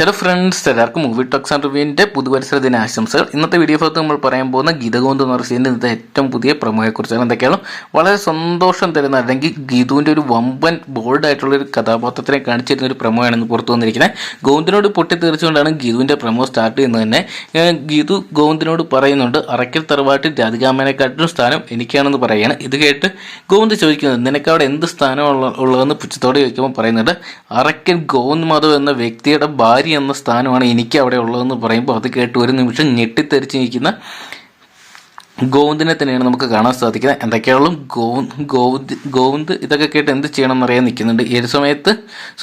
Hello friends എല്ലാവർക്കും movie talks and റിവ്യൂവിന്റെ പുതുവത്സര ദിനാശംസകൾ. ഇന്നത്തെ വീഡിയോ ഭാഗത്ത് നമ്മൾ പറയാൻ പോകുന്ന ഗീതഗോന്ത് എന്ന് പറയുന്ന ഇന്നത്തെ ഏറ്റവും പുതിയ പ്രമോയെക്കുറിച്ചാണ് എന്തൊക്കെയാണ്? വളരെ സന്തോഷം തരുന്ന അല്ലെങ്കിൽ ഗീതുവിന്റെ ഒരു വമ്പൻ ബോൾഡായിട്ടുള്ള ഒരു കഥാപാത്രത്തിനെ കാണിച്ചിരുന്ന ഒരു പ്രമോയാണ് ഇന്ന് പുറത്തു വന്നിരിക്കുന്നത്. ഗോവിന്ദിനോട് പൊട്ടിത്തെറിച്ചുകൊണ്ടാണ് ഗീതുവിന്റെ പ്രമോ സ്റ്റാർട്ട് ചെയ്യുന്നത് തന്നെ. ഗീതു ഗോവിന്ദിനോട് പറയുന്നുണ്ട് അറക്കൽ തറവാട്ടിൽ രാധികാമനെക്കാട്ടിലും സ്ഥാനം എനിക്കാണെന്ന് പറയുകയാണ് ഇത് കേട്ട് ഗോവിന്ദ് ചോദിക്കുന്നത് നിനക്ക് അവിടെ എന്ത് സ്ഥാനം ഉള്ളതെന്ന് പുച്ഛത്തോടെ ചോദിക്കുമ്പോൾ പറയുന്നുണ്ട് അറക്കൽ ഗോവിന്ദ് മാധവ് എന്ന വ്യക്തിയുടെ ഭാര്യ എന്ന സ്ഥാനമാണ് എനിക്ക് അവിടെ ഉള്ളതെന്ന് പറയുമ്പോൾ അത് കേട്ട് ഒരു നിമിഷം ഞെട്ടിത്തെറിച്ച് നിൽക്കുന്ന ഗോവിന്ദിനെ തന്നെയാണ് നമുക്ക് കാണാൻ സാധിക്കുന്നത്. എന്തൊക്കെയാണല്ലോ ഗോവിന്ദ് ഗോവിന്ദ് ഇതൊക്കെ കേട്ട് എന്ത് ചെയ്യണം എന്നറിയാൻ നിൽക്കുന്നുണ്ട്. ഈ സമയത്ത്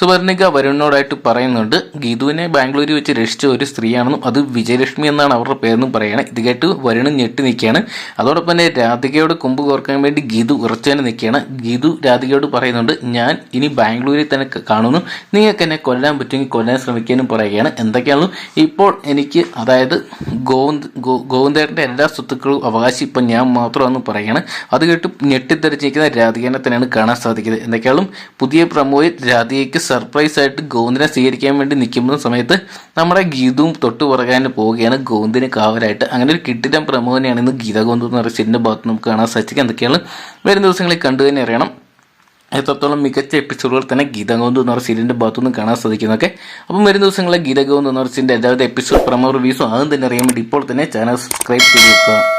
സുവർണിക വരുണിനോടായിട്ട് പറയുന്നുണ്ട് ഗീതുവിനെ ബാംഗ്ലൂരിൽ വെച്ച് രക്ഷിച്ച ഒരു സ്ത്രീയാണെന്നും അത് വിജയലക്ഷ്മി എന്നാണ് അവരുടെ പേരെന്നും പറയുകയാണ് ഇത് കേട്ട് വരുണ് ഞെട്ടി നിൽക്കുകയാണ്. അതോടൊപ്പം തന്നെ രാധികയോട് കൊമ്പ് കോർക്കാൻ വേണ്ടി ഗീതു ഉറച്ചു തന്നെ നിൽക്കുകയാണ്. ഗീതു രാധികയോട് പറയുന്നുണ്ട് ഞാൻ ഇനി ബാംഗ്ലൂരിൽ തന്നെ കാണുന്നു. നിങ്ങൾക്ക് എന്നെ കൊല്ലാൻ പറ്റുമെങ്കിൽ കൊല്ലാൻ ശ്രമിക്കാനും പറയുകയാണ്. എന്തൊക്കെയാണല്ലോ ഇപ്പോൾ എനിക്ക് അതായത് ഗോവിന്ദ് ഗോവിന്ദേട്ടന്റെ എല്ലാ സ്വത്തുക്കളും അവകാശം ഇപ്പം ഞാൻ മാത്രമാണെന്ന് പറയുകയാണ് അത് കേട്ട് ഞെട്ടിത്തെറിച്ചിരിക്കുന്ന രാധികനെ തന്നെയാണ് കാണാൻ സാധിക്കുന്നത്. എന്തൊക്കെയാലും പുതിയ പ്രമോയിൽ രാധികയ്ക്ക് സർപ്രൈസ് ആയിട്ട് ഗോവിന്ദിനെ സ്വീകരിക്കാൻ വേണ്ടി നിൽക്കുന്ന സമയത്ത് നമ്മുടെ ഗീതവും തൊട്ട് പുറകാൻ പോവുകയാണ് ഗോവിന്ദിന് കാവലായിട്ട്. അങ്ങനെ ഒരു കിട്ടിടം പ്രമോഹനെയാണ് ഇന്ന് ഗീത ഗോവിന്ദ് എന്ന് പറയുന്ന സിനിമ ഭാഗത്ത് നമുക്ക് കാണാൻ സാധിക്കുക എന്തൊക്കെയാണ് വരും ദിവസങ്ങളിൽ കണ്ടു തന്നെ അറിയണം. എത്രത്തോളം മികച്ച എപ്പിസോഡുകൾ തന്നെ ഗീതഗോന്ത് എന്ന് പറഞ്ഞ സീരിയലിന്റെ ഭാഗത്തുനിന്ന് കാണാൻ സാധിക്കുന്നതൊക്കെ. അപ്പം വരും ദിവസങ്ങളിൽ ഗീതഗോന്ത് എന്ന് പറഞ്ഞ സീരിയലിന്റെ എല്ലാവിധ എപ്പിസോഡ് പ്രമോ റിവ്യൂസും അതും തന്നെ അറിയാൻ വേണ്ടി ഇപ്പോൾ തന്നെ ചാനൽ സബ്സ്ക്രൈബ് ചെയ്ത് വെക്കുക.